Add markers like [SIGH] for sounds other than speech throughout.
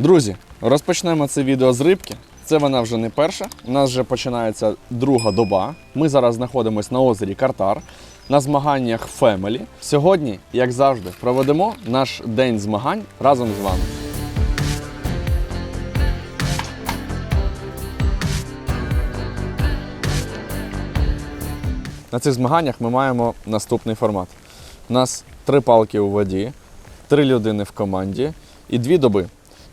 Друзі, розпочнемо це відео з рибки. Це вона вже не перша. У нас вже починається друга доба. Ми зараз знаходимося на озері Картар на змаганнях Family. Сьогодні, як завжди, проведемо наш день змагань разом з вами. На цих змаганнях ми маємо наступний формат. У нас три палки у воді, три людини в команді і дві доби.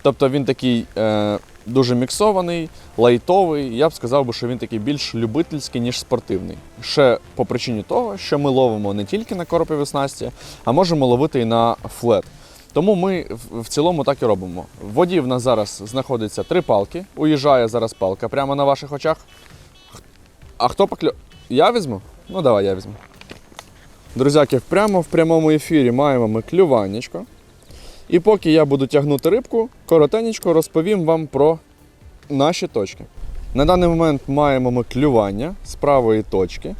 Тобто він такий е, дуже міксований, лайтовий. Я б сказав би, що він такий більш любительський, ніж спортивний. Ще по причині того, що ми ловимо не тільки на коропові снасті, а можемо ловити і на флет. Тому ми в- цілому так і робимо. В воді в нас зараз знаходиться три палки. Уїжджає зараз палка прямо на ваших очах. А хто покльо... Я візьму? Ну давай, я візьму. Друзяки, прямо в прямому ефірі маємо ми клюванечко. І поки я буду тягнути рибку, коротенечко розповім вам про наші точки. На даний момент маємо ми клювання з правої точки.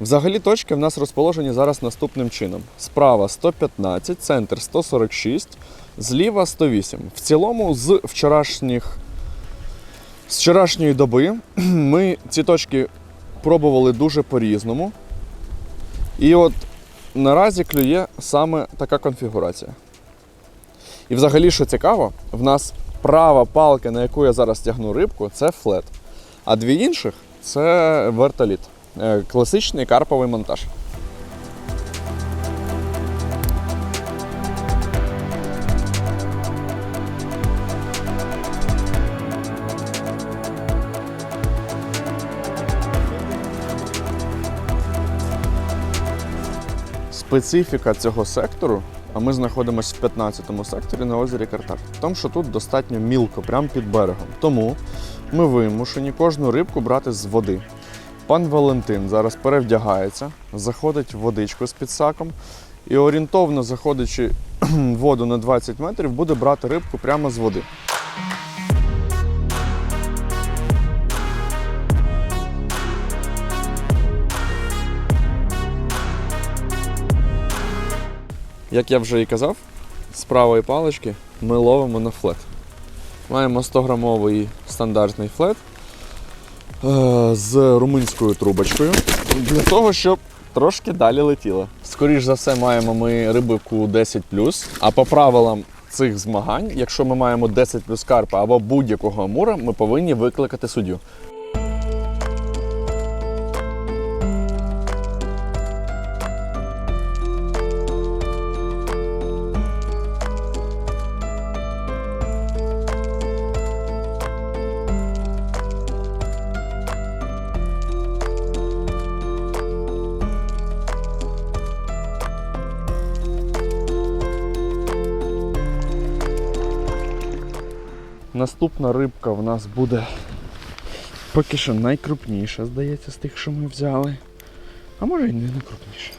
Взагалі точки в нас розположені зараз наступним чином: справа 115, центр 146, зліва 108. В цілому, з вчорашніх з вчорашньої доби [CLEARS THROAT] ми ці точки пробували дуже по-різному. І от наразі клює саме така конфігурація. І взагалі, що цікаво, в нас права палка, на яку я зараз тягну рибку, це флет. А дві інших це вертоліт. Е, Класичний карповий монтаж. Специфіка цього сектору, а ми знаходимося в 15-му секторі на озері Картак. тому, що тут достатньо мілко, прямо під берегом. Тому ми вимушені кожну рибку брати з води. Пан Валентин зараз перевдягається, заходить в водичку з підсаком і орієнтовно заходячи [CLEARS THROAT] воду на 20 метрів, буде брати рибку прямо з води. Як я вже і казав, з правої палички ми ловимо на флет. Маємо 100-грамовий стандартний флет е, з румунською трубочкою для того, щоб трошки далі летіло. Скоріш за все, маємо ми рибику 10 а по правилам цих змагань, якщо ми маємо 10 плюс карпа або будь-якого амура, ми повинні викликати суддю. Наступна рибка в нас буде поки що найкрупніша, здається, з тих, що ми взяли. А може і не найкрупніша.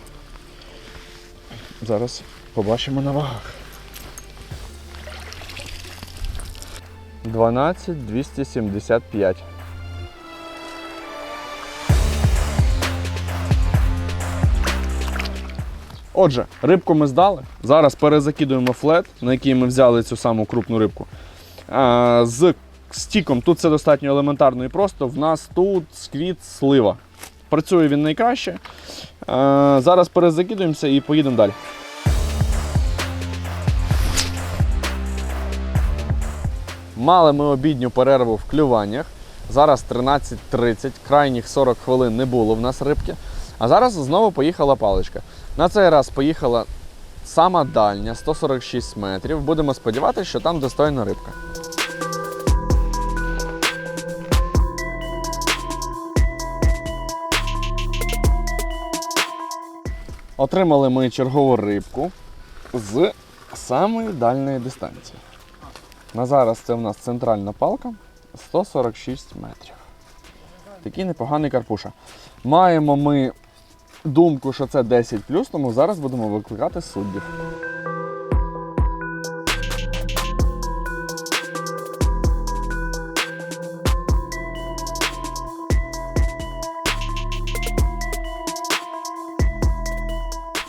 Зараз побачимо на вагах. 12 275. Отже, рибку ми здали. Зараз перезакидуємо флет, на який ми взяли цю саму крупну рибку. З стіком тут це достатньо елементарно і просто. В нас тут сквіт слива. Працює він найкраще. Зараз перезакидуємося і поїдемо далі. Мали ми обідню перерву в клюваннях. Зараз 13.30, крайніх 40 хвилин не було в нас рибки. А зараз знову поїхала паличка. На цей раз поїхала сама дальня, 146 метрів. Будемо сподіватися, що там достойна рибка. Отримали ми чергову рибку з самої дальної дистанції. На зараз це в нас центральна палка 146 метрів. Такий непоганий карпуша. Маємо ми думку, що це 10 тому зараз будемо викликати суддів.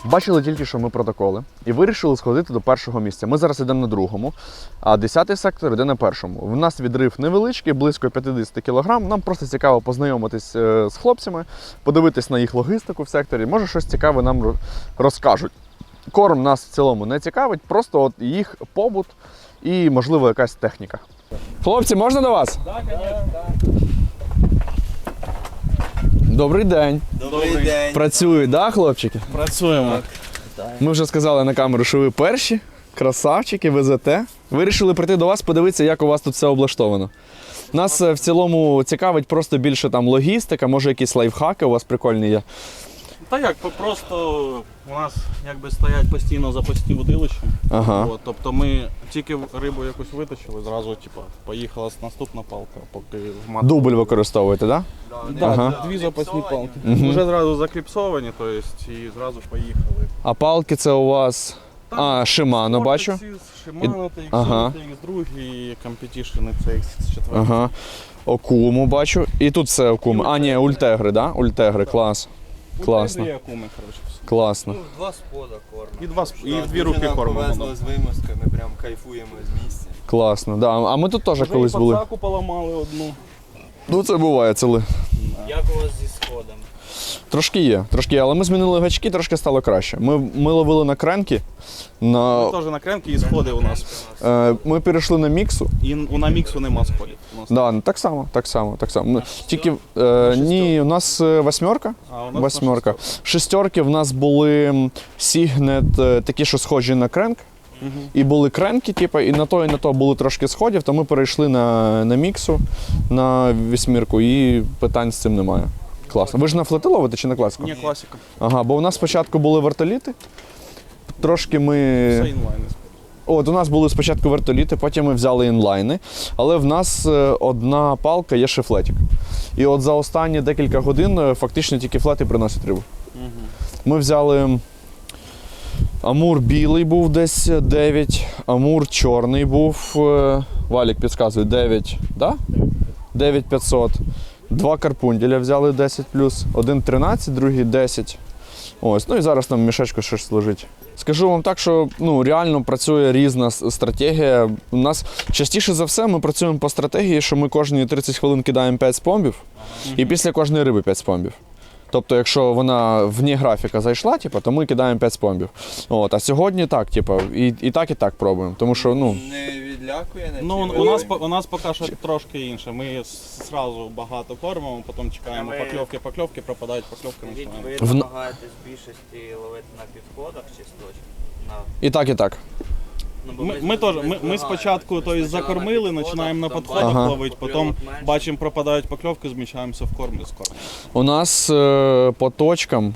Бачили тільки, що ми протоколи, і вирішили сходити до першого місця. Ми зараз йдемо на другому, а 10-й сектор йде на першому. У нас відрив невеличкий, близько 50 кг. Нам просто цікаво познайомитись е, з хлопцями, подивитись на їх логістику в секторі. Може, щось цікаве нам розкажуть. Корм нас в цілому не цікавить, просто от їх побут і, можливо, якась техніка. Хлопці, можна до вас? Добрий день. Добрий день. Працюють, да, хлопчики? Працюємо. Ми вже сказали на камеру, що ви перші, красавчики, везете. Вирішили прийти до вас, подивитися, як у вас тут все облаштовано. Нас е, в цілому цікавить просто більше там логістика, може якісь лайфхаки у вас прикольні є. Та як, просто у нас якби стоять постійно запасні водилища. Ага. От, тобто ми тільки рибу якусь витащили, зразу типу, поїхала наступна палка, поки в мат. Дубль використовуєте, так? Да, Ага. Дві запасні палки. Мгм. Вже зразу закліпсовані, то есть, і зразу поїхали. А палки це у вас. А, Шимано бачу. Шимано, TX, Ага. TX2 і Competition CX4. Ага. Окуму бачу. І тут все окуми. А, ні, ультегри, да? Ультегри, клас. Класно. Акуми, коротше. Класно. Ну, два спода корму. І два сп- і Да, в дві руки нам повезло да. з вимазками, прям кайфуємо з місця. Класно. Да. А ми тут теж Вже колись і були. пацаку поламали одну. Ну, це буває, це ли. Як у вас зі сходом? Трошки є, трошки є, але ми змінили гачки, трошки стало краще. Ми, ми ловили на кренки. На, Теж на кремки і сходи у нас. е, ми перейшли на міксу. І у на міксу нема сходів. У нас. Да, так само, так само, так само. Ми, тільки е, ні, у нас е, восьмерка. А у нас Восьмерка. на. Шестерки в нас були м, Сігнет, е, такі, що схожі на кренк. І були кренки, типу, і на то, і на то були трошки сходів, то ми перейшли на, на міксу, на вісьмірку, і питань з цим немає. Класно. Ви ж на флоти ловите чи на класику? Ні, класика. Ага, бо у нас спочатку були вертоліти. Трошки ми. Все інлайни. От у нас були спочатку вертоліти, потім ми взяли інлайни, але в нас е, одна палка є ще флетик. І от за останні декілька годин е, фактично тільки флети приносять рибу. Ми взяли Амур білий був десь 9, Амур чорний був. е, Валік підказує 9, да? 9500. Два карпунділя взяли 10 один 13, другий 10. Ось, ну і зараз там мішечко щось лежить. Скажу вам так, що ну, реально працює різна стратегія. У нас частіше за все ми працюємо по стратегії, що ми кожні 30 хвилин кидаємо 5 спомбів, і після кожної риби 5 спомбів. Тобто, якщо вона вні графіка зайшла, типу, то ми кидаємо 5 спомбів. От, а сьогодні так, типу, і, і так, і так пробуємо. Тому що, ну, Не відлякує на Ну, у нас, у нас поки що трошки інше. Ми зразу багато кормимо, потім чекаємо ви- покльовки, покльовки, пропадають покльовки, Ви, ви намагаєтесь в більшості ловити на підходах чи сточках? На... і так, і так. Ну, Ми, ми, теж, ми, ми спочатку то есть, спочатку закормили, починаємо на підходах Ага. ловити, потім бачимо, пропадають покльовки, зміщаємося в корм і з. У нас е, по точкам.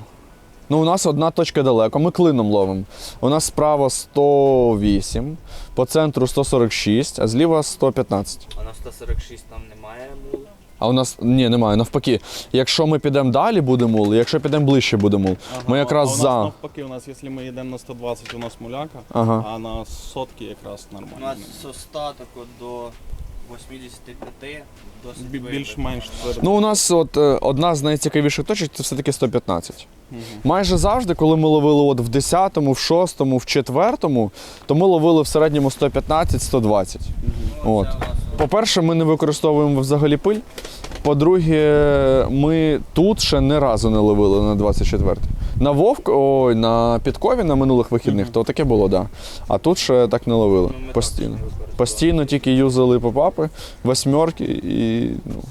Ну, у нас одна точка далеко, ми клином ловимо. У нас справа 108, по центру 146, а зліва 115. А на 146 там немає мул. А у нас ні, немає. Навпаки, якщо ми підемо далі, буде мул, якщо підемо ближче, буде мул. Ми якраз а у нас за. навпаки, у нас, якщо ми йдемо на 120, у нас муляка, Ага. а на сотки якраз У нормально. нас з остаток до 85 досить Бі- вибір. Більш-менш твердо. Ну, у нас от е, одна з найцікавіших точок це все-таки 115. Мгм. Майже завжди, коли ми ловили от в 10-му, в 6-му, в 4-му, то ми ловили в середньому 115-120. От. По-перше, ми не використовуємо взагалі пиль. По-друге, ми тут ще не разу не ловили на 24 На Вовк, ой, на Підкові на минулих вихідних, то таке було, так. Да. А тут ще так не ловили. ну, Постійно. Постійно тільки юзали попапи, восьмерки і. Ну.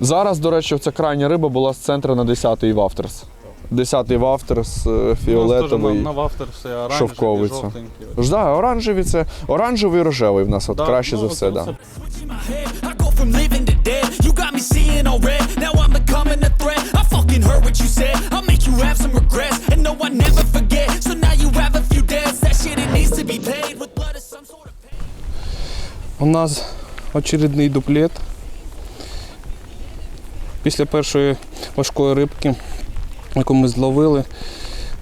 Зараз, до речі, ця крайня риба була з центру на 10-й вафтерс. 10-й вафтерс е, фіолетовий. на, на вафтер все оранжеві, шовковий це. Ж, да, оранжевий це оранжевий і рожевий в нас от Да, краще ну, за все. це Да. regrets. And no, I never forget. So now you have a few debts. That shit, it needs to be paid with У нас очередний дуплет. Після першої важкої рибки, яку ми зловили,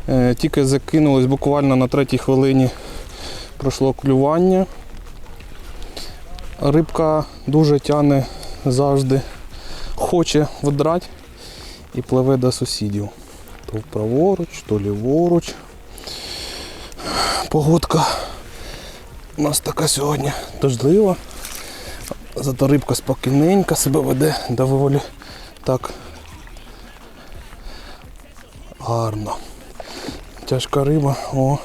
е, тільки закинулось буквально на третій хвилині пройшло клювання. Рибка дуже тяне завжди, хоче вдрать і пливе до сусідів. То праворуч, то ліворуч. Погодка у нас така сьогодні дождлива. Зато рибка спокійненька себе веде доволі так гарно. Тяжка риба, о,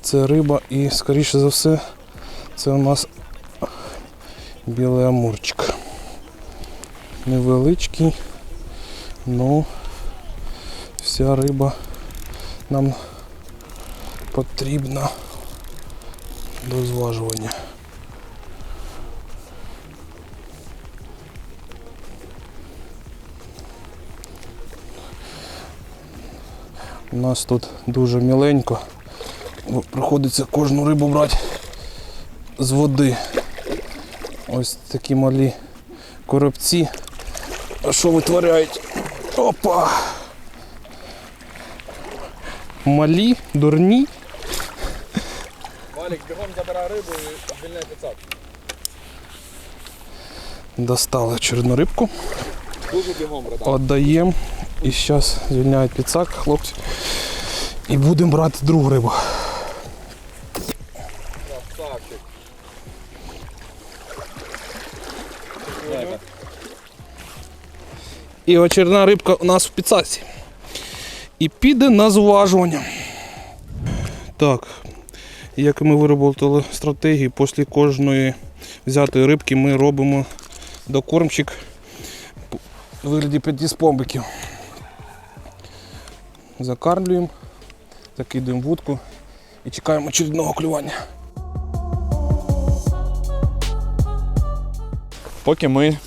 це риба і скоріше за все це у нас білий амурчик. Невеличкий, ну вся риба нам потрібна до зважування. У нас тут дуже міленько. бо Приходиться кожну рибу брати з води. Ось такі малі коробці. А що витворяють? Опа! Малі, дурні. Валік, бігом забирай рибу і звільняй підсад. Достали очередну рибку. Дуже бігом, братан. Отдаємо. І зараз звільняють підсак, хлопці. І будемо брати другу рибу. Красавчик. І очередна рибка у нас в підсаці. І піде на зважування. Так, як ми виробили стратегію, після кожної взятої рибки ми робимо докормчик у вигляді п'ятиспомбиків. Закармлюємо, закидуємо вудку і чекаємо очередного клювання. Поки ми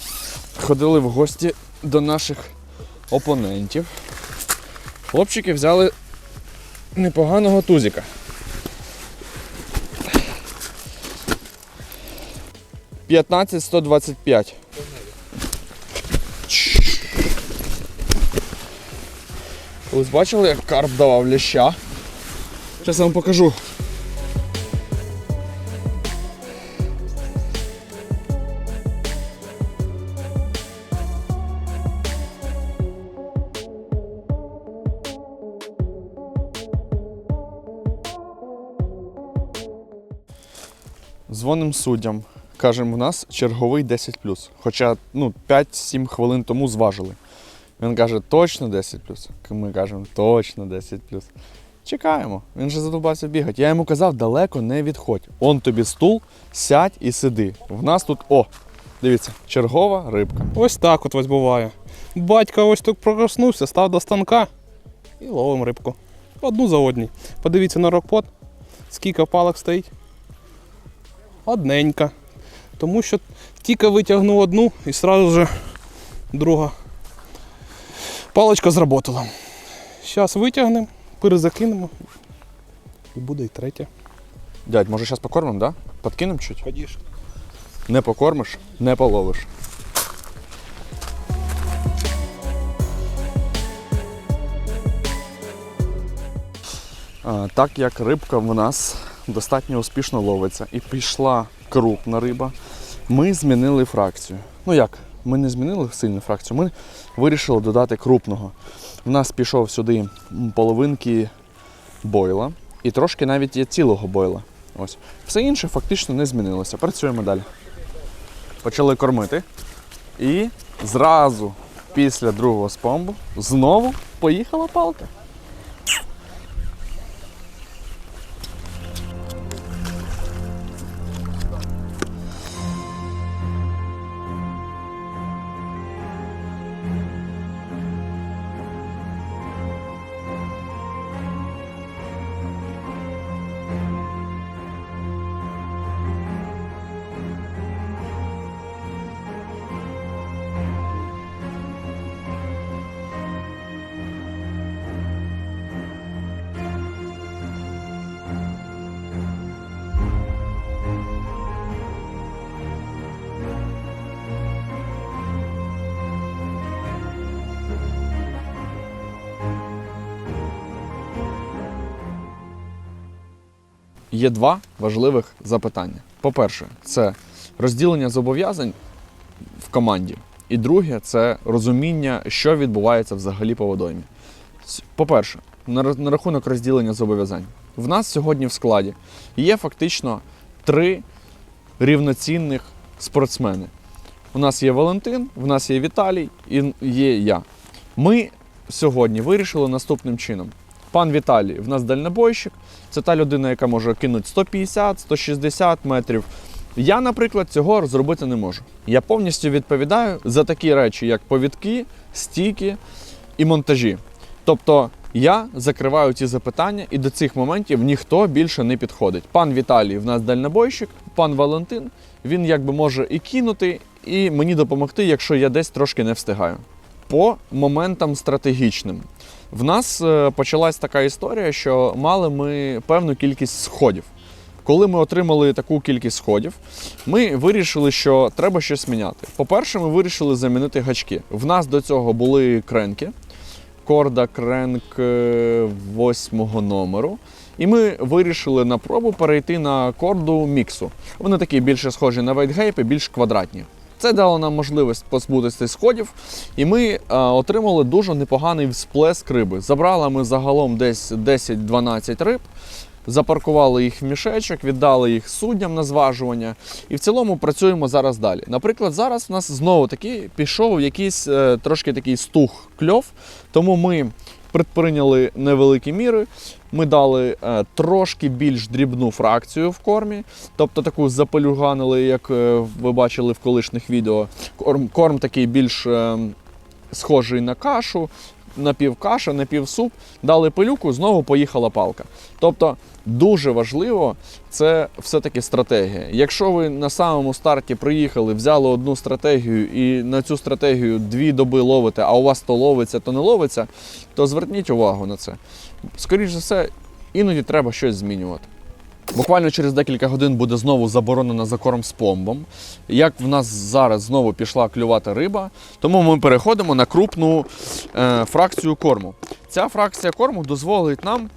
ходили в гості до наших опонентів, хлопчики взяли непоганого тузика. П'ятнадцять сто двадцять п'ять. Ось бачили, як карп давав ляща. Зараз я вам покажу. Дзвоним суддям. Кажемо, у нас черговий 10 Хоча ну, 5-7 хвилин тому зважили. Він каже, точно 10 Ми кажемо, точно 10 Чекаємо. Він же задовбався бігати. Я йому казав, далеко не відходь. Он тобі стул, сядь і сиди. В нас тут, о, дивіться, чергова рибка. Ось так от ось буває. Батько ось тут проснувся, став до станка і ловим рибку. Одну за одній. Подивіться на рокпот, скільки палок стоїть. Одненька. Тому що тільки витягнув одну і одразу вже друга паличка зработала. Зараз витягнемо, перезакинемо. І буде і третя. Дядь, може зараз покормимо, да? Подкинемо чуть? Ходіш. Не покормиш, не половиш. А, так як рибка в нас достатньо успішно ловиться і пішла крупна риба, ми змінили фракцію. Ну як? Ми не змінили сильну фракцію, ми вирішили додати крупного. В нас пішов сюди половинки бойла і трошки навіть є цілого бойла. Ось. Все інше фактично не змінилося. Працюємо далі. Почали кормити. І зразу після другого спомбу знову поїхала палка. Є два важливих запитання. По-перше, це розділення зобов'язань в команді. І друге це розуміння, що відбувається взагалі по водоймі. По-перше, на рахунок розділення зобов'язань. в нас сьогодні в складі є фактично три рівноцінних спортсмени. У нас є Валентин, в нас є Віталій і є я. Ми сьогодні вирішили наступним чином. Пан Віталій в нас дальнобойщик, це та людина, яка може кинути 150-160 метрів. Я, наприклад, цього зробити не можу. Я повністю відповідаю за такі речі, як повідки, стійки і монтажі. Тобто я закриваю ці запитання, і до цих моментів ніхто більше не підходить. Пан Віталій в нас дальнобойщик, пан Валентин, він якби може і кинути, і мені допомогти, якщо я десь трошки не встигаю. По моментам стратегічним. В нас е, почалась така історія, що мали ми певну кількість сходів. Коли ми отримали таку кількість сходів, ми вирішили, що треба щось міняти. По-перше, ми вирішили замінити гачки. В нас до цього були кренки, корда кренк е, восьмого номеру. І ми вирішили на пробу перейти на корду міксу. Вони такі більше схожі на вейтгейпи, більш квадратні. Це дало нам можливість позбутися сходів, і ми е, отримали дуже непоганий всплеск риби. Забрали ми загалом десь 10-12 риб, запаркували їх в мішечок, віддали їх суддям на зважування. І в цілому працюємо зараз далі. Наприклад, зараз в нас знову таки пішов якийсь е, трошки такий стух кльов, тому ми предприйняли невеликі міри. Ми дали е, трошки більш дрібну фракцію в кормі, тобто таку запелюганили, як е, ви бачили в колишніх відео. Корм, корм такий більш е, схожий на кашу, напівкаша, напівсуп. Дали пилюку, знову поїхала палка. Тобто дуже важливо це все-таки стратегія. Якщо ви на самому старті приїхали, взяли одну стратегію і на цю стратегію дві доби ловите, а у вас то ловиться, то не ловиться, то зверніть увагу на це. Скоріше за все, іноді треба щось змінювати. Буквально через декілька годин буде знову заборонено закорм з пломбом. Як в нас зараз знову пішла клювати риба, тому ми переходимо на крупну е, фракцію корму. Ця фракція корму дозволить нам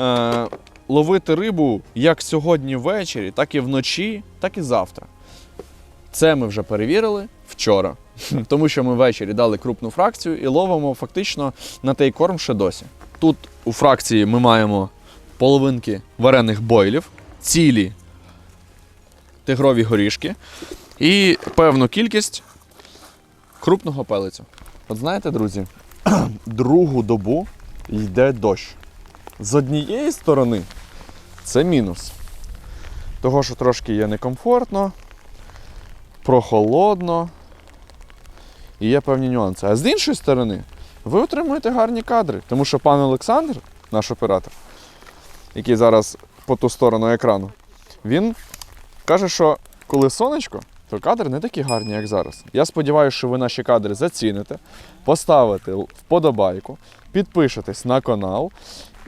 е, ловити рибу як сьогодні ввечері, так і вночі, так і завтра. Це ми вже перевірили вчора, [LAUGHS] тому що ми ввечері дали крупну фракцію і ловимо фактично на той корм ще досі. Тут у фракції ми маємо половинки варених бойлів, цілі тигрові горішки і певну кількість крупного пелицю. От знаєте, друзі, [CLEARS THROAT] другу добу йде дощ. З однієї сторони це мінус. Того, що трошки є некомфортно, прохолодно і є певні нюанси. А з іншої сторони, ви отримуєте гарні кадри, тому що пан Олександр, наш оператор, який зараз по ту сторону екрану, він каже, що коли сонечко, то кадри не такі гарні, як зараз. Я сподіваюся, що ви наші кадри заціните, поставите вподобайку, підпишетесь на канал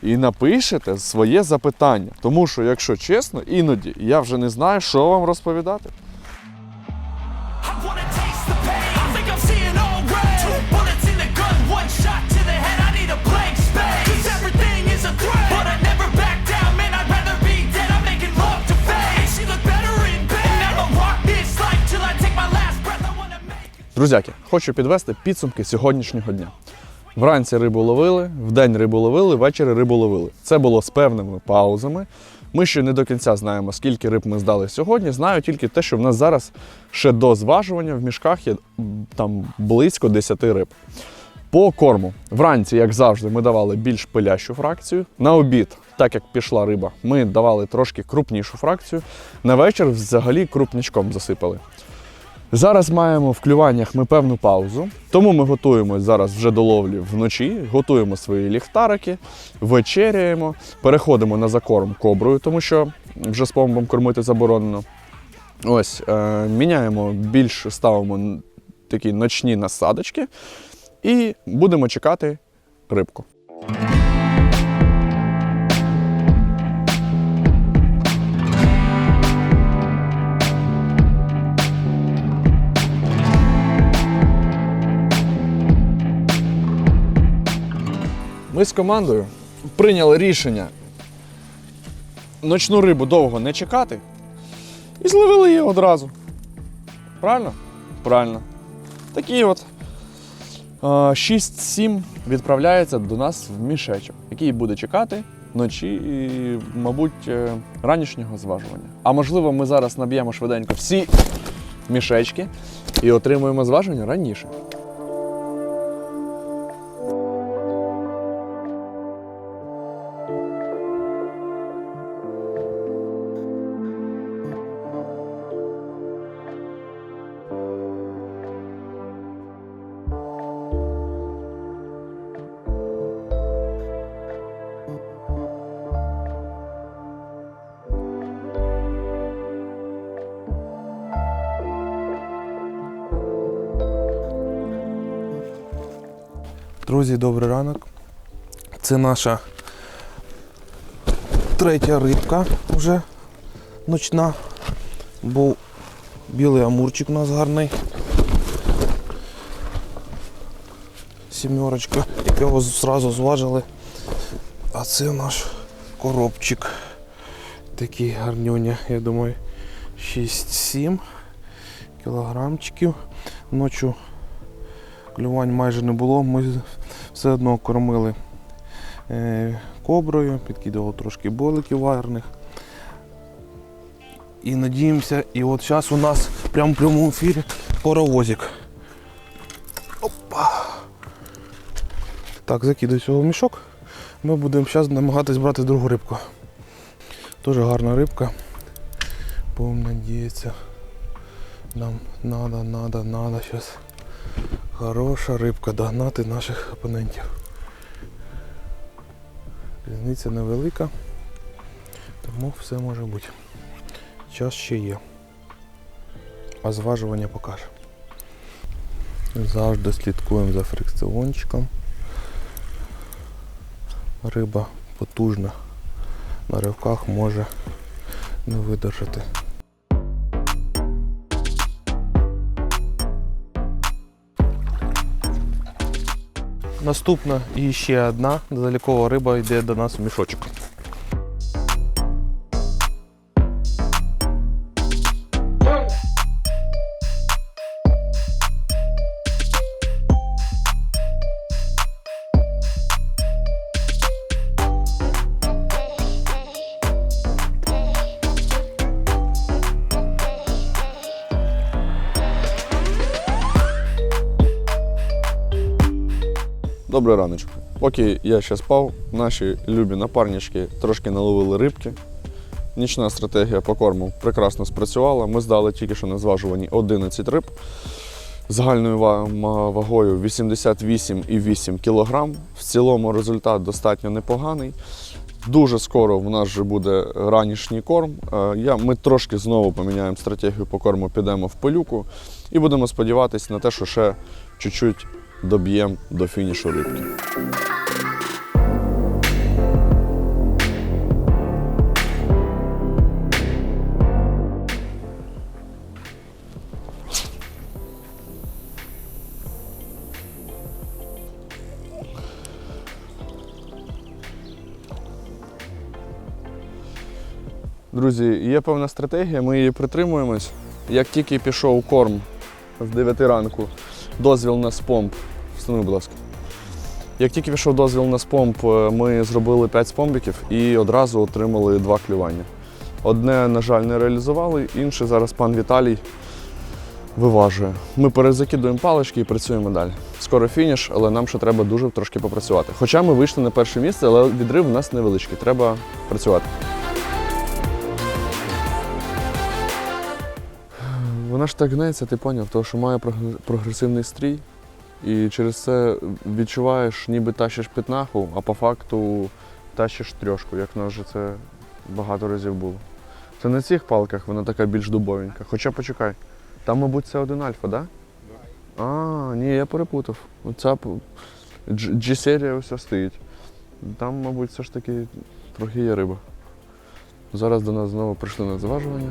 і напишете своє запитання. Тому що, якщо чесно, іноді я вже не знаю, що вам розповідати. Друзяки, хочу підвести підсумки сьогоднішнього дня. Вранці рибу ловили, вдень рибу ловили, ввечері рибу ловили. Це було з певними паузами. Ми ще не до кінця знаємо, скільки риб ми здали сьогодні. Знаю тільки те, що в нас зараз ще до зважування в мішках є там близько 10 риб. По корму. Вранці, як завжди, ми давали більш пилящу фракцію. На обід, так як пішла риба, ми давали трошки крупнішу фракцію. На вечір взагалі крупничком засипали. Зараз маємо в клюваннях ми певну паузу, тому ми готуємось зараз вже до ловлі вночі, готуємо свої ліхтарики, вечеряємо, переходимо на закорм коброю, тому що вже з помбом кормити заборонено. Ось, е, міняємо більш ставимо такі ночні насадочки і будемо чекати рибку. Ми з командою прийняли рішення ночну рибу довго не чекати і зловили її одразу. Правильно? Правильно. Такі от е, 6-7 відправляється до нас в мішечок, який буде чекати ночі і, мабуть, е, ранішнього зважування. А можливо, ми зараз наб'ємо швиденько всі мішечки і отримуємо зважування раніше. Друзі, добрий ранок. Це наша третя рибка вже ночна. Був білий амурчик у нас гарний. Сімерочка, якого зразу зважили. А це наш коробчик. Такий гарнюня, я думаю, 6-7 кілограмчиків. Ночі клювань майже не було. Ми все одно кормили е, коброю, підкидували трошки боликів варних. І надіємося, і от зараз у нас прямо в прямому ефірі паровозик. Опа. Так, закидую цього в мішок. Ми будемо зараз намагатись брати другу рибку. Дуже гарна рибка. Будемо надіятися. Нам надо, надо, надо зараз. Хороша рибка догнати наших опонентів. Різниця невелика, тому все може бути. Час ще є. А зважування покаже. Завжди слідкуємо за фрикціончиком. Риба потужна. На ривках може не видержати. Наступна і ще одна залікова риба йде до нас в мішочок. Добрий раночок. Поки я ще спав, наші любі напарнички трошки наловили рибки. Нічна стратегія по корму прекрасно спрацювала. Ми здали тільки що на зважуванні 11 риб загальною вагою 88,8 кг. В цілому результат достатньо непоганий. Дуже скоро в нас вже буде ранішній корм. Е, ми трошки знову поміняємо стратегію по корму, підемо в пилюку і будемо сподіватися на те, що ще чуть-чуть доб'ємо до фінішу рибки. Друзі, є певна стратегія, ми її притримуємось. Як тільки пішов корм з 9 ранку, дозвіл на спомп. Встанови, будь ласка. Як тільки пішов дозвіл на спомп, е, ми зробили 5 спомбіків і одразу отримали два клювання. Одне, на жаль, не реалізували, інше зараз пан Віталій виважує. Ми перезакидуємо палички і працюємо далі. Скоро фініш, але нам ще треба дуже трошки попрацювати. Хоча ми вийшли на перше місце, але відрив у нас невеличкий. Треба працювати. Вона ж так гнеться, ти поняв, тому що має прогресивний стрій. І через це відчуваєш, ніби тащиш п'ятнаху, а по факту тащиш трьошку, як в нас же це багато разів було. Це на цих палках вона така більш дубовенька. Хоча почекай, там, мабуть, це один альфа, так? Да? А, ні, я перепутав. Оця G-серія ось стоїть. Там, мабуть, все ж таки трохи є риба. Зараз до нас знову прийшли на зважування.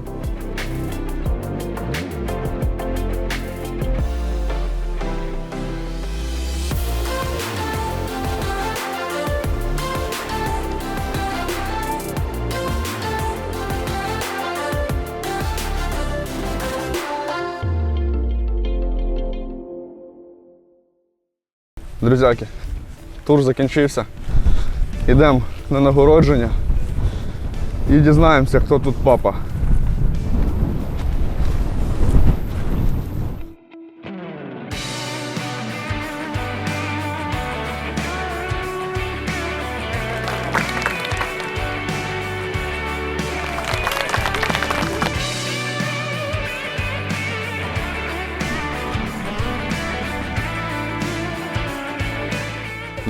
Друзяки, тур закінчився. Йдемо на нагородження і дізнаємося, хто тут папа.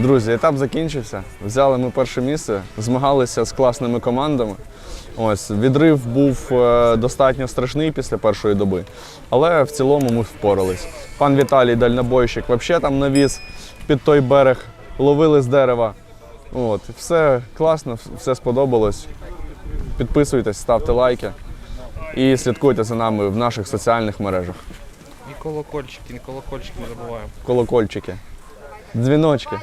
Друзі, етап закінчився. Взяли ми перше місце, змагалися з класними командами. Ось відрив був е, достатньо страшний після першої доби, але в цілому ми впорались. Пан Віталій дальнобойщик взагалі там навіз під той берег, ловили з дерева. От, все класно, все сподобалось. Підписуйтесь, ставте лайки і слідкуйте за нами в наших соціальних мережах. І колокольчики, і колокольчики не забуваємо. Колокольчики, дзвіночки.